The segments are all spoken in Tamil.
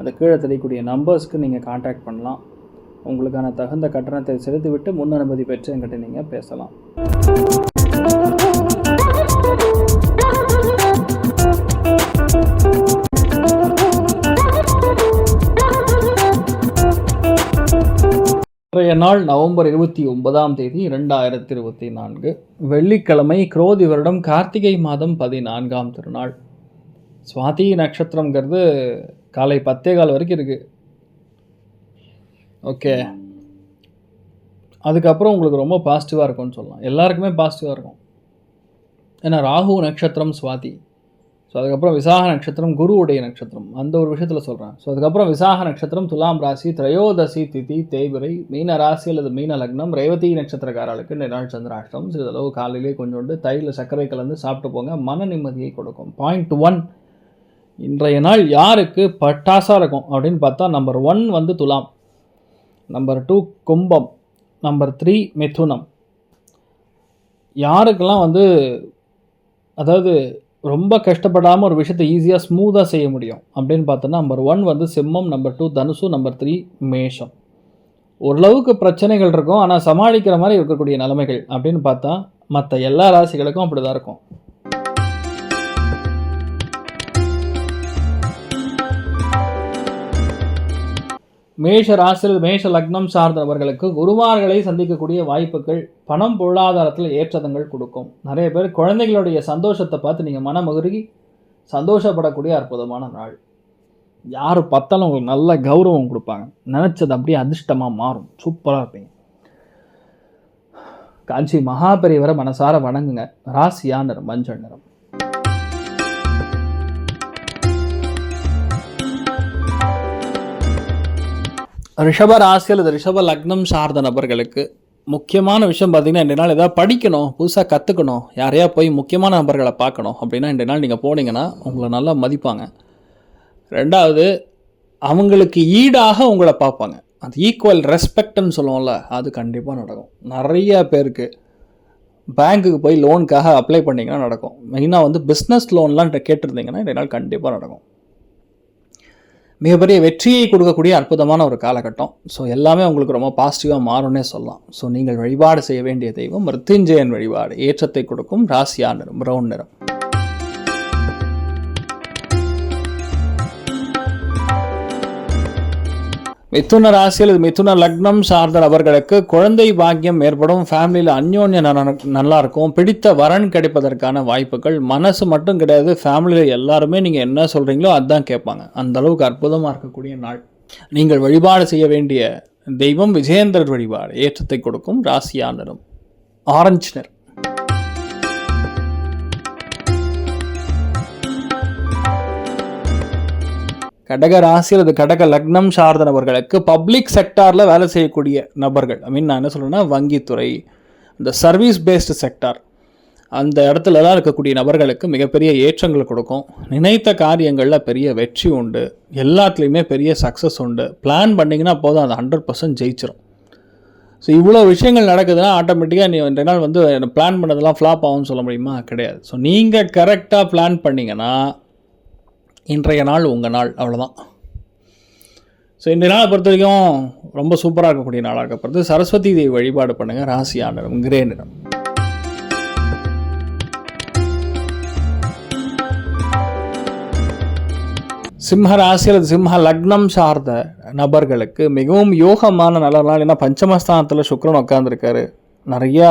அந்த கீழே தெரியக்கூடிய நம்பர்ஸ்க்கு நீங்கள் காண்டாக்ட் பண்ணலாம். உங்களுக்கான தகுந்த கட்டணத்தை செலுத்திவிட்டு முன் அனுமதி பெற்று என்கிட்ட நீங்கள் பேசலாம். இன்றைய நாள் நவம்பர் இருபத்தி ஒன்பதாம் தேதி இரண்டாயிரத்தி இருபத்தி நான்கு. வெள்ளிக்கிழமை குரோதி வருடம் கார்த்திகை மாதம் பதினான்காம் திருநாள். சுவாதி நட்சத்திரங்கிறது காலை பத்தே கால் வரைக்கும் இருக்குது ஓகே அதுக்கப்புறம் உங்களுக்கு ரொம்ப பாசிட்டிவாக இருக்கும்னு சொல்லலாம். எல்லாருக்குமே பாசிட்டிவாக இருக்கும். ஏன்னா ராகு நட்சத்திரம் சுவாதி. ஸோ அதுக்கப்புறம் விசாக நட்சத்திரம் குருவுடைய நட்சத்திரம். அந்த ஒரு விஷயத்தில் சொல்கிறேன் ஸோ அதுக்கப்புறம் விசாக நட்சத்திரம் துலாம் ராசி திரையோதசி திதி தேய்பிரை மீன ராசி அல்லது மீன லக்னம் ரேவதி நட்சத்திரக்காரர்களுக்கு நிராள் சந்திராஷ்டம் சிறிதளவு காலையிலே கொஞ்சோண்டு தயிரில் சர்க்கரை கலந்து சாப்பிட்டு போங்க. மன நிம்மதியை கொடுக்கும். பாயிண்ட் ஒன் இன்றைய நாள் யாருக்கு பட்டாசாக இருக்கும் அப்படின்னு பார்த்தா நம்பர் ஒன் வந்து துலாம் நம்பர் டூ கும்பம் நம்பர் த்ரீ மிதுனம். யாருக்கெல்லாம் வந்து அதாவது ரொம்ப கஷ்டப்படாமல் ஒரு விஷயத்தை ஈஸியாக ஸ்மூத்தாக செய்ய முடியும் அப்படின்னு பார்த்தோன்னா நம்பர் ஒன் வந்து சிம்மம் நம்பர் டூ தனுசு நம்பர் த்ரீ மேஷம். ஓரளவுக்கு பிரச்சனைகள் இருக்கும் ஆனால் சமாளிக்கிற மாதிரி இருக்கக்கூடிய நிலைமைகள் அப்படின்னு பார்த்தா மற்ற எல்லா ராசிகளுக்கும் அப்படி தான் இருக்கும். மேஷ ராசியில் மேஷ லக்னம் சார்ந்தவர்களுக்கு குருமார்களை சந்திக்கக்கூடிய வாய்ப்புகள் பணம் பொருளாதாரத்தில் ஏற்றதங்கள் கொடுக்கும். நிறைய பேர் குழந்தைகளுடைய சந்தோஷத்தை பார்த்து நீங்கள் மனமகுருகி சந்தோஷப்படக்கூடிய அற்புதமான நாள். யார் பார்த்தாலும் உங்களுக்கு நல்ல கௌரவம் கொடுப்பாங்க. நினச்சது அப்படியே அதிர்ஷ்டமாக மாறும். சூப்பராக இருப்பீங்க. காஞ்சி மகாபெரியவரை மனசார வணங்குங்க. ராசியா நிறம் மஞ்சள் நிறம். ரிஷப ராசி அல்லது ரிஷப லக்னம் சார்ந்த நபர்களுக்கு முக்கியமான விஷயம் பார்த்தீங்கன்னா இந்த நாள் ஏதாவது படிக்கணும் புதுசாக கற்றுக்கணும் யாரையா போய் முக்கியமான நபர்களை பார்க்கணும் அப்படின்னா ரெண்டு நாள் நீங்கள் போனீங்கன்னா உங்களை நல்லா மதிப்பாங்க. ரெண்டாவது அவங்களுக்கு ஈடாக உங்களை பார்ப்பாங்க. அந்த ஈக்குவல் ரெஸ்பெக்ட்னு சொல்லுவோம்ல அது கண்டிப்பாக நடக்கும். நிறைய பேருக்கு பேங்க்குக்கு போய் லோனுக்காக அப்ளை பண்ணிங்கன்னா நடக்கும். மெயினாக வந்து பிஸ்னஸ் லோன்லாம் கேட்டிருந்தீங்கன்னா ரெண்டு நாள் கண்டிப்பாக நடக்கும். மிகப்பெரிய வெற்றியை கொடுக்கக்கூடிய அற்புதமான ஒரு காலகட்டம். ஸோ எல்லாமே உங்களுக்கு ரொம்ப பாசிட்டிவாக மாறும்னே சொல்லலாம். ஸோ நீங்கள் வழிபாடு செய்ய வேண்டிய தெய்வம் மிருத்யுஞ்சயன் வழிபாடு. ஏற்றத்தை கொடுக்கும் ராசியா நிறம் ப்ரௌன் நிறம். மிதுன ராசி அல்லது மிதுன லக்னம் சார்ந்த நபர்களுக்கு குழந்தை பாக்கியம் ஏற்படும். ஃபேமிலியில் அந்யோன்யம் நல்லா இருக்கும் பிடித்த வரன் கிடைப்பதற்கான வாய்ப்புகள். மனசு மட்டும் கிடையாது. ஃபேமிலியில் எல்லாருமே நீங்கள் என்ன சொல்கிறீங்களோ அதுதான் கேட்பாங்க. அந்த அளவுக்கு அற்புதமாக இருக்கக்கூடிய நாள். நீங்கள் வழிபாடு செய்ய வேண்டிய தெய்வம் விஜயேந்திரர் வழிபாடு. ஏற்றத்தை கொடுக்கும் ராசியானரும். ஆரஞ்சினர் கடக ராசி அல்லது கடக லக்னம் சார்ந்த நபர்களுக்கு பப்ளிக் செக்டாரில் வேலை செய்யக்கூடிய நபர்கள். ஐ மீன் நான் என்ன சொல்கிறேன்னா வங்கித்துறை இந்த சர்வீஸ் பேஸ்டு செக்டார் அந்த இடத்துலலாம் இருக்கக்கூடிய நபர்களுக்கு மிகப்பெரிய ஏற்றங்கள் கொடுக்கும். நினைத்த காரியங்களில் பெரிய வெற்றி உண்டு. எல்லாத்துலேயுமே பெரிய சக்ஸஸ் உண்டு. பிளான் பண்ணிங்கன்னா போதும் அது ஹண்ட்ரட் பர்சன்ட் ஜெயிச்சிடும் ஸோ இவ்வளோ விஷயங்கள் நடக்குதுன்னா ஆட்டோமேட்டிக்காக நீ ரெண்டு நாள் வந்து பிளான் பண்ணதெல்லாம் ஃப்ளாப் ஆகும்னு சொல்ல முடியுமா? கிடையாது. ஸோ நீங்கள் கரெக்டாக பிளான் பண்ணிங்கன்னா இன்றைய நாள் உங்கள் நாள் அவ்வளோதான் ஸோ இந்த நாளை பொறுத்த வரைக்கும் ரொம்ப சூப்பராக இருக்கக்கூடிய நாளாக இருக்கப்படுது சரஸ்வதி தேவி வழிபாடு பண்ணுங்கள் ராசியா நிறம் கிரே நிறம். சிம்ம ராசி அல்லது சிம்ம லக்னம் சார்ந்த நபர்களுக்கு மிகவும் யோகமான நல்ல நாள். ஏன்னா பஞ்சமஸ்தானத்தில் சுக்ரன் உட்காந்துருக்காரு நிறையா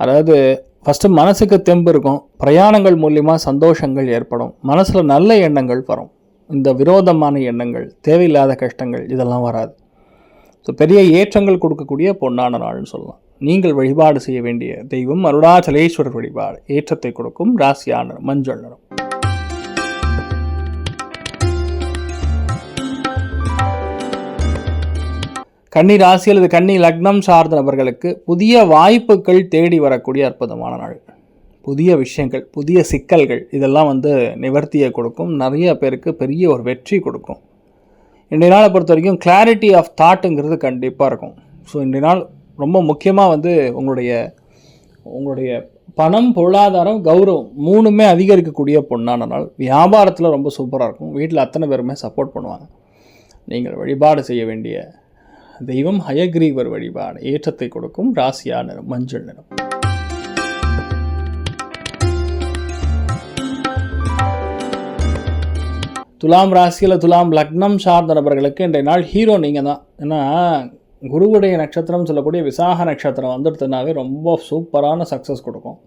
அதாவது ஃபஸ்ட்டு மனசுக்கு தெம்பு இருக்கும். பிரயாணங்கள் மூலியமாக சந்தோஷங்கள் ஏற்படும். மனசில் நல்ல எண்ணங்கள் வரும். இந்த விரோதமான எண்ணங்கள் தேவையில்லாத கஷ்டங்கள் இதெல்லாம் வராது. ஸோ பெரிய ஏற்றங்கள் கொடுக்கக்கூடிய பொன்னான நாள்னு சொல்லலாம். நீங்கள் வழிபாடு செய்ய வேண்டிய தெய்வம் அருணாச்சலேஸ்வரர் வழிபாடு. ஏற்றத்தை கொடுக்கும் ராசியான மஞ்சள் நிறம். கன்னி ராசி அல்லது கன்னி லக்னம் சார்ந்த நபர்களுக்கு புதிய வாய்ப்புகள் தேடி வரக்கூடிய அற்புதமான நாள். புதிய விஷயங்கள் புதிய சிக்கல்கள் இதெல்லாம் வந்து நிவர்த்தியை கொடுக்கும். நிறைய பேருக்கு பெரிய ஒரு வெற்றி கொடுக்கும். இன்றைய நாளை பொறுத்த வரைக்கும் கிளாரிட்டி ஆஃப் தாட்டுங்கிறது கண்டிப்பாக இருக்கும். ஸோ இன்றைய நாள் ரொம்ப முக்கியமாக வந்து உங்களுடைய உங்களுடைய பணம் பொருளாதாரம் கௌரவம் மூணுமே அதிகரிக்கக்கூடிய பொண்ணான நாள். வியாபாரத்தில் ரொம்ப சூப்பராக இருக்கும். வீட்டில் அத்தனை பேருமே சப்போர்ட் பண்ணுவாங்க. நீங்கள் வழிபாடு செய்ய வேண்டிய தெய்வம் ஹயக்ரீவர் வழிபாடு ஏற்றத்தை கொடுக்கும் ராசியா நிறம் மஞ்சள் நிறம். துலாம் ராசியில் துலாம் லக்னம் சார்ந்த நபர்களுக்கு இன்றைய நாள் ஹீரோ நீங்கள் தான் ஏன்னா குருவுடைய நட்சத்திரம் சொல்லக்கூடிய விசாக நட்சத்திரம் வந்துடுதுனாவே ரொம்ப சூப்பரான சக்ஸஸ் கொடுக்கும்.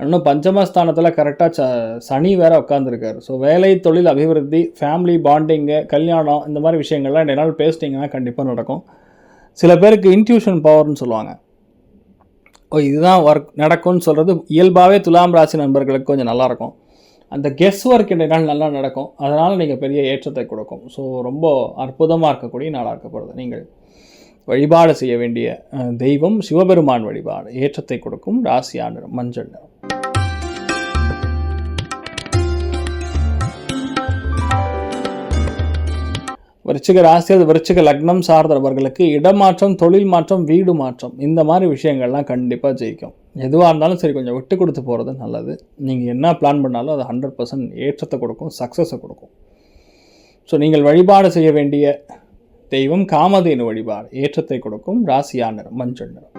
இன்னும் பஞ்சமஸ்தானத்தில் கரெக்டாக ச சனி வேற உட்காந்துருக்காரு ஸோ வேலை தொழில் அபிவிருத்தி ஃபேமிலி பாண்டிங்கு கல்யாணம் இந்த மாதிரி விஷயங்கள்லாம் ரெண்டு நாள் பேசிட்டிங்கன்னா கண்டிப்பாக நடக்கும். சில பேருக்கு இன்ட்யூஷன் பவர்னு சொல்லுவாங்க. ஓ இதுதான் ஒர்க் நடக்கும்னு சொல்கிறது இயல்பாகவே துலாம் ராசி நண்பர்களுக்கு கொஞ்சம் நல்லாயிருக்கும். அந்த கெஸ் ஒர்க் இந்த நாள் நல்லா நடக்கும். அதனால் நீங்கள் பெரிய ஏற்றத்தை கொடுக்கும். ஸோ ரொம்ப அற்புதமாக இருக்கக்கூடிய நாளாக இருக்கப்படுது நீங்கள் வழிபாடு செய்ய வேண்டிய தெய்வம் சிவபெருமான் வழிபாடு ஏற்றத்தை கொடுக்கும் ராசி நிறம் மஞ்சள் நிறம். விருச்சிக ராசி அது விருச்சிக லக்னம் சார்ந்தவர்களுக்கு இடமாற்றம் தொழில் மாற்றம் வீடு மாற்றம் இந்த மாதிரி விஷயங்கள்லாம் கண்டிப்பாக ஜெயிக்கும். எதுவாக இருந்தாலும் சரி கொஞ்சம் விட்டு கொடுத்து போகிறது நல்லது. நீங்கள் என்ன பிளான் பண்ணாலும் அது ஹண்ட்ரட் பர்சன்ட் ஏற்றத்தை கொடுக்கும் சக்ஸஸை கொடுக்கும். ஸோ நீங்கள் வழிபாடு செய்ய வேண்டிய தெய்வம் காமதேனு வழிபாடு. ஏற்றத்தை கொடுக்கும் ராசியா நிறம்? மஞ்சள் நிறம்.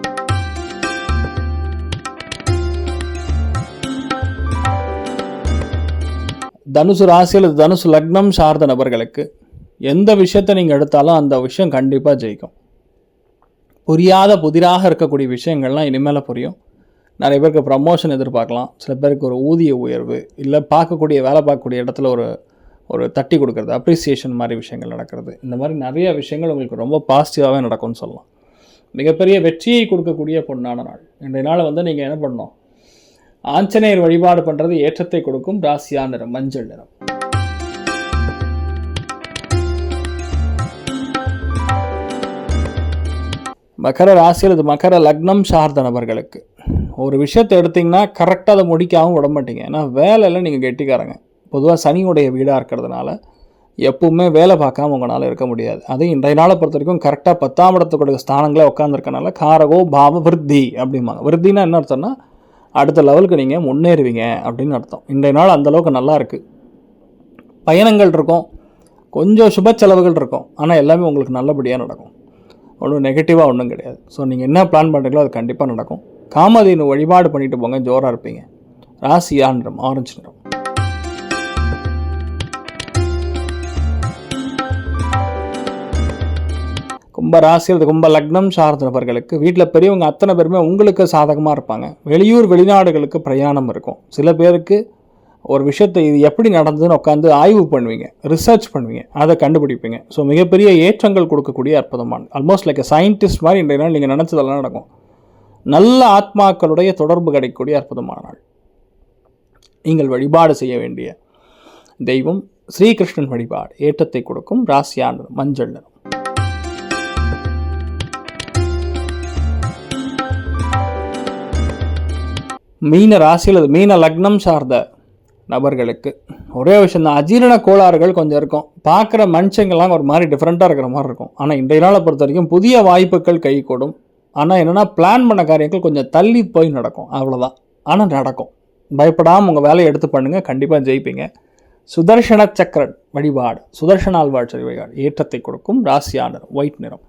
தனுசு ராசி அல்லது தனுசு லக்னம் சார்ந்த நபர்களுக்கு எந்த விஷயத்தை நீங்கள் எடுத்தாலும் அந்த விஷயம் கண்டிப்பாக ஜெயிக்கும். புரியாத புதிராக இருக்கக்கூடிய விஷயங்கள்லாம் இனிமேல் புரியும். நிறைய பேருக்கு ப்ரமோஷன் எதிர்பார்க்கலாம். சில பேருக்கு ஒரு ஊதிய உயர்வு இல்லை பார்க்கக்கூடிய வேலை பார்க்கக்கூடிய இடத்துல ஒரு ஒரு தட்டி கொடுக்குறது அப்ரிசியேஷன் மாதிரி விஷயங்கள் நடக்கிறது. இந்த மாதிரி நிறைய விஷயங்கள் உங்களுக்கு ரொம்ப பாசிட்டிவாகவே நடக்கும்னு சொல்லலாம். மிகப்பெரிய வெற்றியை கொடுக்கக்கூடிய பொன்னான நாள். இன்றைய நாள் வந்து நீங்கள் என்ன பண்ணணும்? ஆஞ்சநேயர் வழிபாடு பண்ணுறது ஏற்றத்தை கொடுக்கும். ராசியா நிறம் மஞ்சள் நிறம். மகர ராசி அல்லது மகர லக்னம் சார்ந்த நபர்களுக்கு. ஒரு விஷயத்தை எடுத்திங்கன்னா கரெக்டாக அதை முடிக்காமல் விட மாட்டீங்க. ஏன்னா வேலையில் நீங்கள் கெட்டிக்காரங்க. பொதுவாக சனியுடைய வீடாக இருக்கிறதுனால எப்பவுமே வேலை பார்க்காம உங்களால் இருக்க முடியாது. அது இன்றைய நாளை பொறுத்த வரைக்கும் கரெக்டாக பத்தாம் இடத்துக்குடைய ஸ்தானங்களே உட்காந்துருக்கனால காரகோ பாவ விருத்தி அப்படிம்பாங்க. விருத்தினா என்ன அர்த்தம்னா அடுத்த லெவலுக்கு நீங்கள் முன்னேறுவீங்க அப்படின்னு அர்த்தம். இன்றைய நாள் அந்த அளவுக்கு நல்லா இருக்குது பயணங்கள் இருக்கும். கொஞ்சம் சுப செலவுகள் இருக்கும். ஆனால் எல்லாமே உங்களுக்கு நல்லபடியாக நடக்கும். ஒன்றும் நெகட்டிவாக ஒன்றும் கிடையாது. ஸோ நீங்கள் என்ன பிளான் பண்ணுறீங்களோ அது கண்டிப்பாக நடக்கும். காமதேனு வழிபாடு பண்ணிட்டு போங்க ஜோராக இருப்பீங்க. ராசியா நிறம் ஆரஞ்சு நிறம். கும்ப ராசி அல்லது கும்ப லக்னம் சார்ந்த நபர்களுக்கு வீட்டில் பெரியவங்க அத்தனை பேருமே உங்களுக்கு சாதகமாக இருப்பாங்க. வெளியூர் வெளிநாடுகளுக்கு பிரயாணம் இருக்கும். சில பேருக்கு ஒரு விஷயத்தை இது எப்படி நடந்ததுன்னு உட்காந்து ஆய்வு பண்ணுவீங்க ரிசர்ச் பண்ணுவீங்க அதை கண்டுபிடிப்பீங்க. ஸோ மிகப்பெரிய ஏற்றங்கள் கொடுக்கக்கூடிய அற்புதமான. ஆல்மோஸ்ட் லைக் சயின்டிஸ்ட் மாதிரி இன்றைய நாள் நீங்கள் நினச்சதெல்லாம் நடக்கும். நல்ல ஆத்மாக்களுடைய தொடர்பு கிடைக்கக்கூடிய அற்புதமான நாள். நீங்கள் வழிபாடு செய்ய வேண்டிய தெய்வம் ஸ்ரீகிருஷ்ணன் வழிபாடு. ஏற்றத்தை கொடுக்கும் ராசியான மஞ்சள் நிறம். மீன ராசியில் மீன லக்னம் சார்ந்த நபர்களுக்கு. ஒரே விஷயம் தான் அஜீரண கோளாறுகள் கொஞ்சம் இருக்கும். பார்க்குற மனுஷங்கள்லாம் ஒரு மாதிரி டிஃப்ரெண்ட்டாக இருக்கிற மாதிரி இருக்கும். ஆனால் இன்றைய நாளை பொறுத்த வரைக்கும் புதிய வாய்ப்புகள் கை கூடும். ஆனால் என்னென்னா பிளான் பண்ண காரியங்கள் கொஞ்சம் தள்ளி போய் நடக்கும். அவ்வளோதான் ஆனால் நடக்கும். பயப்படாமல் உங்கள் வேலையை எடுத்து பண்ணுங்கள் கண்டிப்பாக ஜெயிப்பீங்க. சுதர்ஷன சக்கரன் வழிபாடு. சுதர்ஷனால் வாழ்ச்சி வழிபாடு ஏற்றத்தை கொடுக்கும். ராசியா ஒயிட் நிறம்.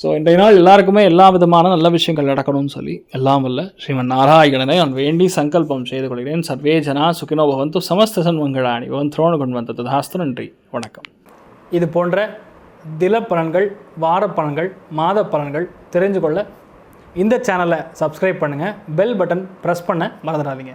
ஸோ இன்றைய நாள் எல்லாருக்குமே எல்லா விதமான நல்ல விஷயங்கள் நடக்கணும்னு சொல்லி எல்லாம் வல்ல ஸ்ரீமன் நாராயணனை நான் வேண்டி சங்கல்பம் செய்து கொள்கிறேன். சர்வே ஜனா சுகினோ பவந்து சமஸ்த சன்மங்களாணி பவன் திரோண கொண்டு ததாஸ்து. நன்றி. வணக்கம். இது போன்ற தில பலன்கள் வார பலன்கள் மாத பலன்கள் தெரிஞ்சு கொள்ள இந்த சேனலை சப்ஸ்கிரைப் பண்ணுங்கள் பெல் பட்டன் ப்ரெஸ் பண்ண மறந்துடாதீங்க.